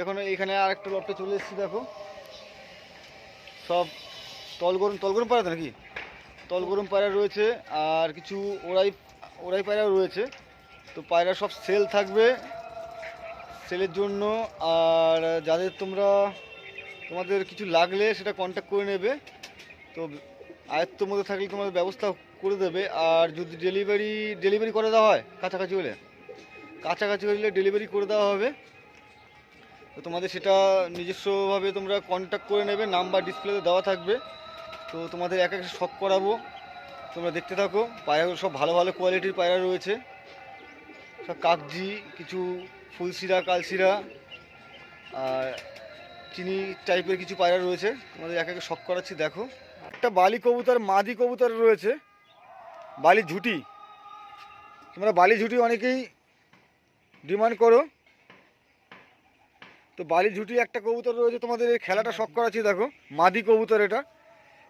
দেখো এখানে আর একটা লটে চলে এসেছি, দেখো। সব তলগরম তলগরম পায়রা তো নাকি? তলগরম পায়রা রয়েছে, আর কিছু ওরাই ওরাই পায়রাও রয়েছে। তো পায়রা সব সেল থাকবে সেলের জন্য, আর যাদের তোমরা, তোমাদের কিছু লাগলে সেটা কন্ট্যাক্ট করে নেবে। তো আয়ত্তর মধ্যে থাকলে তোমাদের ব্যবস্থা করে দেবে, আর যদি ডেলিভারি ডেলিভারি করে দেওয়া হয়, কাছাকাছি হলে কাছাকাছি হলে ডেলিভারি করে দেওয়া হবে। তো তোমাদের সেটা নিজস্বভাবে তোমরা কন্ট্যাক্ট করে নেবে নাম্বার ডিসপ্লেতে দেওয়া থাকবে। তো তোমাদের এক এক শখ করাবো। তোমরা দেখতে থাকো পায়রাগুলো সব ভালো ভালো কোয়ালিটির পায়রা রয়েছে। সব কাকজি, কিছু ফুলশিরা, কালশিরা, আর চিনি টাইপের কিছু পায়রা রয়েছে। তোমাদের এক এক শখ করাচ্ছি, দেখো। একটা বালি কবুতর, মাদি কবুতর রয়েছে। বালি ঝুটি। তোমরা বালি ঝুটি অনেকেই ডিমান্ড করো। তো বালি ঝুটি একটা কবুতর রয়েছে তোমাদের এই খেলাটা শখ করাচ্ছি দেখো মাদি কবুতর এটা।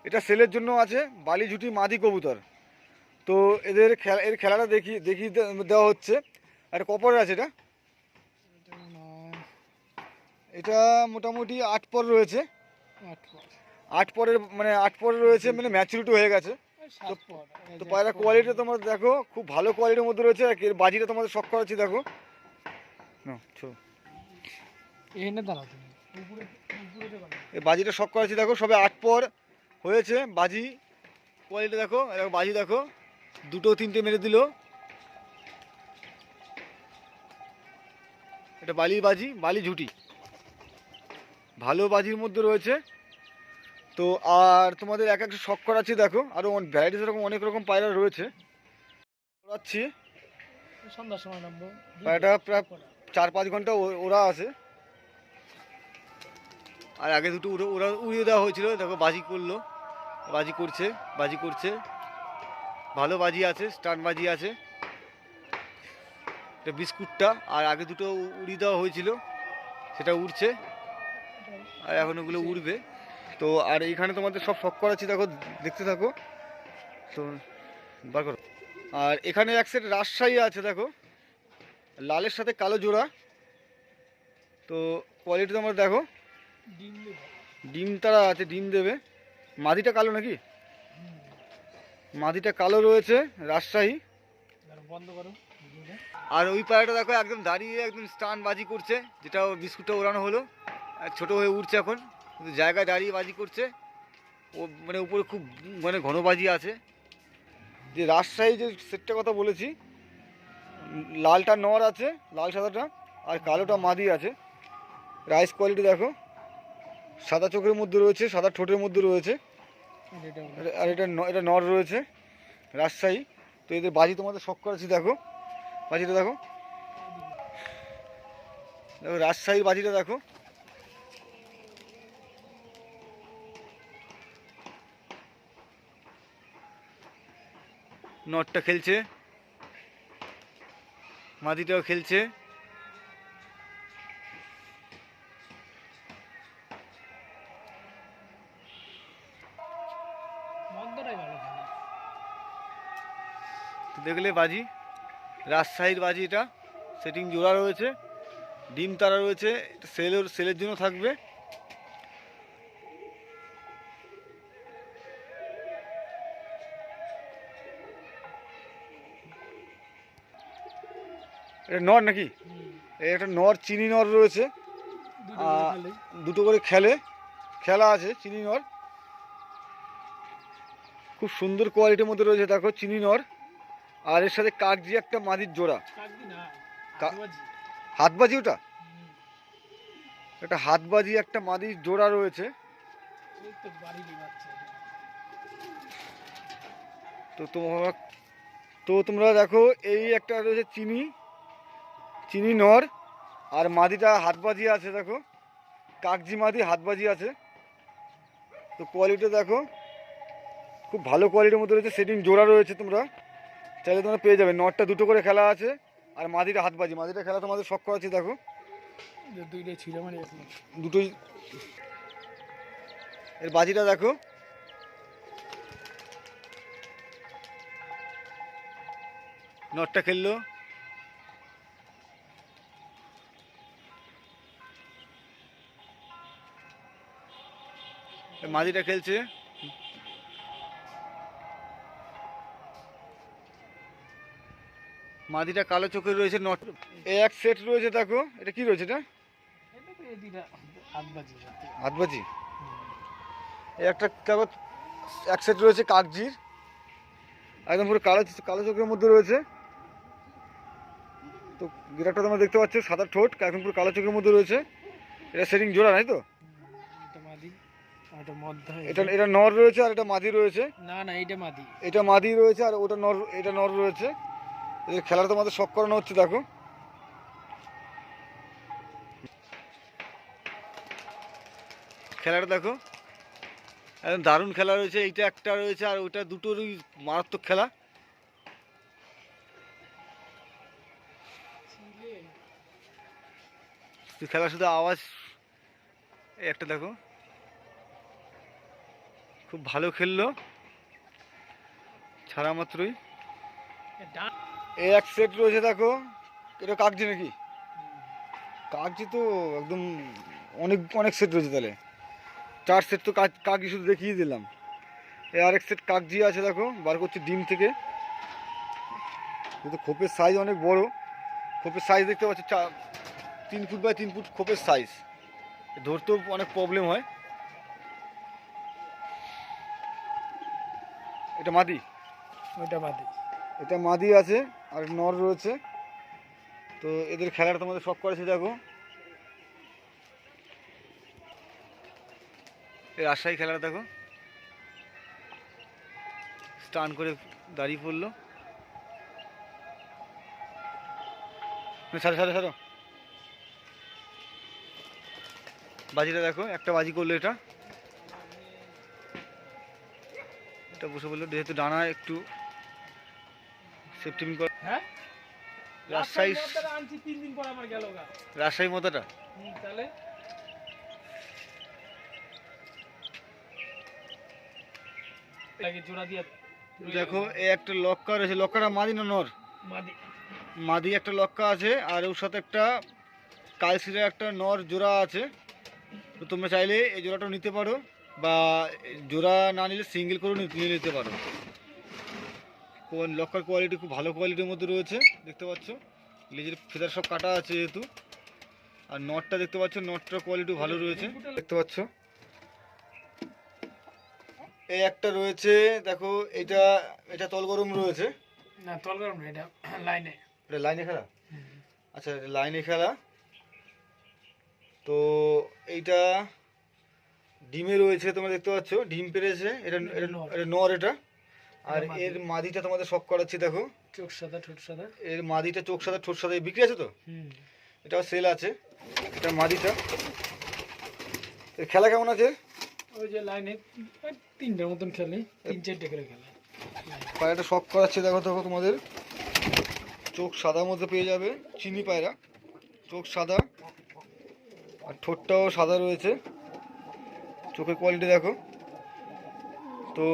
এটা সেলের জন্য আছে বালি ঝুটি মাদি কবুতর। তো এদের খেলা এর খেলাটা দেখি দেখি দেওয়া হচ্ছে। আর কপরের আছে এটা। এটা মোটামুটি আট পর রয়েছে। আট পরের মানে আট পরে রয়েছে মানে ম্যাচুরিটি হয়ে গেছে। তো পায়রা কোয়ালিটি তোমরা দেখো খুব ভালো কোয়ালিটির মধ্যে রয়েছে আর এর বাজিটা তোমাদের শখ করাচ্ছি দেখো। না এখানে দাঁড়াও তুমি। বাজিটা শখ করাচ্ছি দেখো সবে আট পর হয়েছে বাজি। কোয়ালিটি দেখো দেখো বাজি দেখো। দুটো তিনটে মেরে দিল। এটা বালি বাজি বালি ঝুটি। ভালো বাজির মধ্যে রয়েছে। তো আর তোমাদের এক একটা শখ করাচ্ছি দেখো আরও ভ্যারাইটিস এরকম অনেক রকম পায়রা রয়েছে। করাচ্ছি। সন্ধ্যার সময় নামবো। পায়রাটা প্রায় চার পাঁচ ঘণ্টা ওরা আছে। আর আগে দুটো ওরা উড়িয়ে দেওয়া হয়েছিল, দেখো বাজি করল, বাজি করছে বাজি করছে। ভালো বাজি আছে স্টান বাজি আছে। এটা বিস্কুটটা, আর আগে দুটো উড়িয়ে দেওয়া হয়েছিল, সেটা উড়ছে, আর এখন ওগুলো উড়বে। তো, আর এইখানে তোমাদের সব শখ করাচ্ছি, দেখো, দেখতে থাকো। তো, বার করো। আর এখানে এক সেট রাজশাহী আছে, দেখো। লালের সাথে কালো জোড়া। তো কোয়ালিটি তোমরা দেখো। ডিম তারা আছে ডিম দেবে। মাদিটা কালো নাকি? মাদিটা কালো রয়েছে রাজশাহী। বন্ধ করো আর ওই পায়রাটা দেখো একদম দাঁড়িয়ে একদম স্টান বাজি করছে যেটা বিস্কুটটা ওড়ানো হলো। আর ছোটো হয়ে উঠছে এখন কিন্তু জায়গায় দাঁড়িয়ে বাজি করছে। ও মানে উপরে খুব মানে ঘন বাজি আছে। যে রাজশাহী যে সেটটা কথা বলেছি লালটা নর আছে লাল সাদাটা আর কালোটা মাদি আছে। রাইস কোয়ালিটি দেখো। সাদা চোখের মধ্যে রয়েছে সাদা ঠোঁটের মধ্যে রয়েছে। আর এটা এটা নর রয়েছে রাজশাহী। তো এদের বাজি তোমাদের শখ করেছি দেখো। বাজিটা দেখো। দেখো রাজশাহীর বাজিটা দেখো। নটটা খেলছে। মাদিটাও খেলছে। দেখলে বাজি রাজশাহীর বাজি এটা সেটিং জোড়া রয়েছে ডিম তারা রয়েছে সেলের সেলের জন্য থাকবে। এটা নর নাকি? একটা নর চিনি নর রয়েছে। দুটো করে খেলে। দুটো করে খেলে খেলা আছে চিনি নর। খুব সুন্দর কোয়ালিটির মধ্যে রয়েছে দেখো চিনি নর। আর এর সাথে কাকজি একটা মাদির জোড়া। হাতবাজি। ওটা? একটা হাতবাজি একটা মাদির জোড়া রয়েছে। তো তোমরা তো তোমরা দেখো এই একটা রয়েছে চিনি চিনি নর আর মাদিটা হাতবাজি আছে দেখো। কাকজি মাদি হাতবাজি আছে। তো কোয়ালিটি দেখো। খুব ভালো কোয়ালিটির মধ্যে রয়েছে সেটিং জোড়া রয়েছে তোমরা। চাইলে তোমরা পেয়ে যাবে। নটটা দুটো করে খেলা আছে আর মাদিটা হাত বাজি। মাদিটা খেলা তোমাদের শখ করা আছে দেখো। দুটোই এর বাজিটা দেখো। নটটা খেললো। মাদিটা খেলছে। মাদিটা কালো চোখের রয়েছে নট এক সেট রয়েছে দেখো এটা কি রয়েছে এটা? এটা। হাতবাজি। এই একটা দেখো এক সেট রয়েছে কাগজির একদম পুরো কালো কালো চোখের মধ্যে রয়েছে। তো গিরাটা তোমরা দেখতে পাচ্ছ সাদা ঠোঁট একদম পুরো কালো চোখের মধ্যে রয়েছে। এটা সেটিং জোড়া নাই তো? এটা এটা এটা এটা নর রয়েছে আর এটা মাদি রয়েছে। না না এইটা মাদি। এটা মাদি রয়েছে আর ওটা নর এটা নর রয়েছে। এই খেলাটা তোমাদের শখ করানো হচ্ছে, দেখো। খেলাটা দেখো। একদম দারুণ খেলা রয়েছে, এইটা একটা রয়েছে আর ওইটা দুটোরই মারাত্মক খেলা। তো খেলা শুধু আওয়াজ, এই একটা দেখো। খুব ভালো খেললো। ছাড়া মাত্রই। এই এক সেট রয়েছে দেখো। এটা কাগজি নাকি? কাগজি তো একদম অনেক অনেক সেট রয়েছে তাহলে। চার সেট তো কাগজি শুধু দেখিয়ে দিলাম। এই আরেক সেট কাগজি আছে দেখো বার করছে ডিম থেকে। কিন্তু খোপের সাইজ অনেক বড়। খোপের সাইজ দেখতে পাচ্ছি চা তিন ফুট বাই তিন ফুট খোপের সাইজ ধরতেও অনেক প্রবলেম হয়। এটা মাদি? ওইটা মাদি। এটা মাদি আছে। আর নর রয়েছে। তো এদের খেলাটা তোমাদের সব করেছে, দেখো। এই রাজশাহী খেলাটা দেখো। স্টান করে দাঁড়িয়ে পড়ল। সারো সারো সারো বাজিটা দেখো, একটা বাজি করল এটা। এটা বসে বলল যেহেতু ডানা একটু সেফটিং করে হ্যাঁ? রাজশাহী আনছি তিন দিন পর আমার গেল গা। রাজশাহী মতাটা? তাহলে? লাগে জোড়া দিয়ে দেখো এই একটা লক্কা রয়েছে লক্কাটা মাদি না নর? মাদি। মাদি একটা লক্কা আছে আর ওর সাথে একটা কালসিরের একটা নর জোড়া আছে। তো তোমরা চাইলে এই জোড়াটাও নিতে পারো বা জোড়া না নিলে সিঙ্গেল করেও নিয়ে নিতে পারো। কোন লক্কার কোয়ালিটি খুব ভালো কোয়ালিটির মধ্যে রয়েছে দেখতে পাচ্ছ। লেজের ফেদার সব কাটা আছে যেহেতু। আর নটটা দেখতে পাচ্ছ নটটার কোয়ালিটি ভালো রয়েছে। দেখতে পাচ্ছ। এই একটা রয়েছে দেখো এটা এটা তলগরম রয়েছে। না তল গরম না এটা লাইনে। এটা লাইনে খেলা? আচ্ছা এটা লাইনে খেলা। তো এইটা ডিমে রয়েছে তোমরা দেখতে পাচ্ছ। ডিম পেরেছে এটা। এটা নর এটা। আর এর মাদিটা তোমাদের শখ করাচ্ছি দেখো। চোখ সাদা ঠোঁট সাদা। এর মাদিটা চোখ সাদা ঠোঁট সাদা বিক্রি আছে তো? হুম। এটাও সেল আছে। এটা মাদিটা। এর খেলা কেমন আছে? ওই যে লাইনে তিনটার মতন খেলে তিন চারটে করে খেলে। পায়রাটা শখ করাচ্ছে দেখো দেখো তোমাদের। চোখ সাদার মধ্যে পেয়ে যাবে চিনি পায়রা। চোখ সাদা। আর ঠোঁটটাও সাদা রয়েছে। চোখের কোয়ালিটি দেখো। তো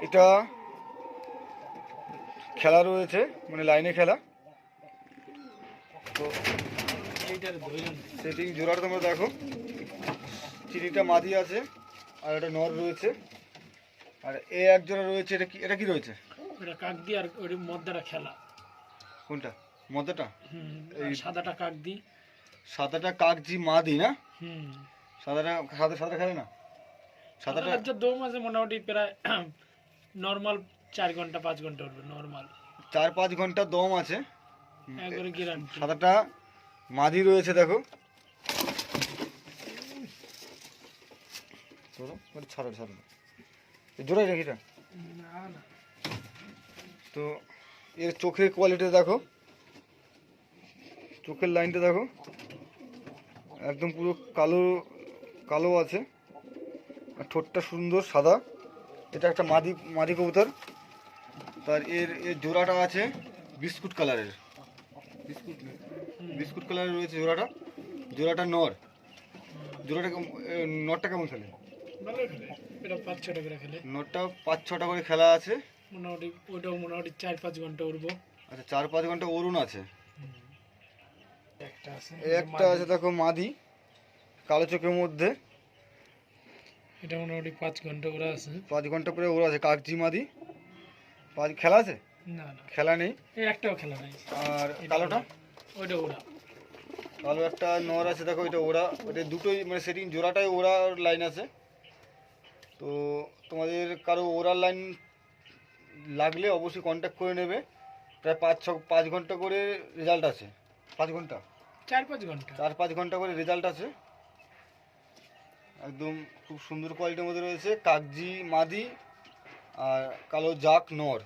এটা খেলা রয়েছে মানে লাইনে খেলা। তো সেটিং জোড়াটা তোমরা দেখো। চিনিটা মাদি আছে আর এটা নর রয়েছে। আর এ এক জোড়া রয়েছে এটা কি এটা কি রয়েছে? ওটা কাক দিয়ে আর ওই মদ্দাটা খেলা। কোনটা? মদ্দাটা? এই- সাদাটা কাক দি সাদাটা কাগজি মাদি না? হুম। সাদাটা সাদা সাদা খেলে না? সাদাটা দম আছে মোটামুটি প্রায় নর্মাল চার ঘণ্টা পাঁচ ঘণ্টা উঠবে নর্মাল চার পাঁচ ঘণ্টা দম আছে। একবারে গ্যারান্টি সাদাটা মাদি রয়েছে দেখো। ওটা ছাড়ো ছাড়ো। জোড়াই রাখিটা না না। তো এর চোখের কোয়ালিটি দেখো। চোখের লাইনটা দেখো। একদম পুরো কালো কালো আছে। ঠোঁটটা সুন্দর সাদা। এটা একটা মাদি মাদি কবুতর। তার এর এর জোড়াটা আছে বিস্কুট কালারের। বিস্কুট বিস্কুট কালারের রয়েছে জোড়াটা। জোড়াটা নর। জোড়াটা কেমন- এ, কেমন খেলে? এটা পাঁচ ছটা করে পাঁচ ছটা করে খেলা আছে। মোটামুটি ওটাও মোটামুটি চার পাঁচ ঘণ্টা উঠবো আচ্ছা চার পাঁচ ঘণ্টা অরুণ আছে। একটা আছে একটা আছে দেখো মাদি কালো চোখের মধ্যে। এটা মোটামুটি পাঁচ ঘণ্টা ওরা আছে। পাঁচ ঘণ্টা পরে ওরা আছে কাকজি মাদি। পাঁচ খেলা আছে? না না। খেলা নেই? একটাও খেলা নাই। আর কালোটা? ওইটা ওরা কালো একটা নর আছে দেখো এটা ওরা ওটা দুটোই মানে সেটিং জোড়াটাই ওরা লাইন আছে। তো তোমাদের কারও ওরার লাইন লাগলে অবশ্যই কন্ট্যাক্ট করে নেবে। প্রায় পাঁচ ছ পাঁচ ঘণ্টা করে রেজাল্ট আছে। পাঁচ ঘণ্টা? চার পাঁচ ঘণ্টা। চার পাঁচ ঘণ্টা করে রেজাল্ট আছে। একদম খুব সুন্দর কোয়ালিটির মধ্যে রয়েছে। কাগজি মাদি কালো জাক নর।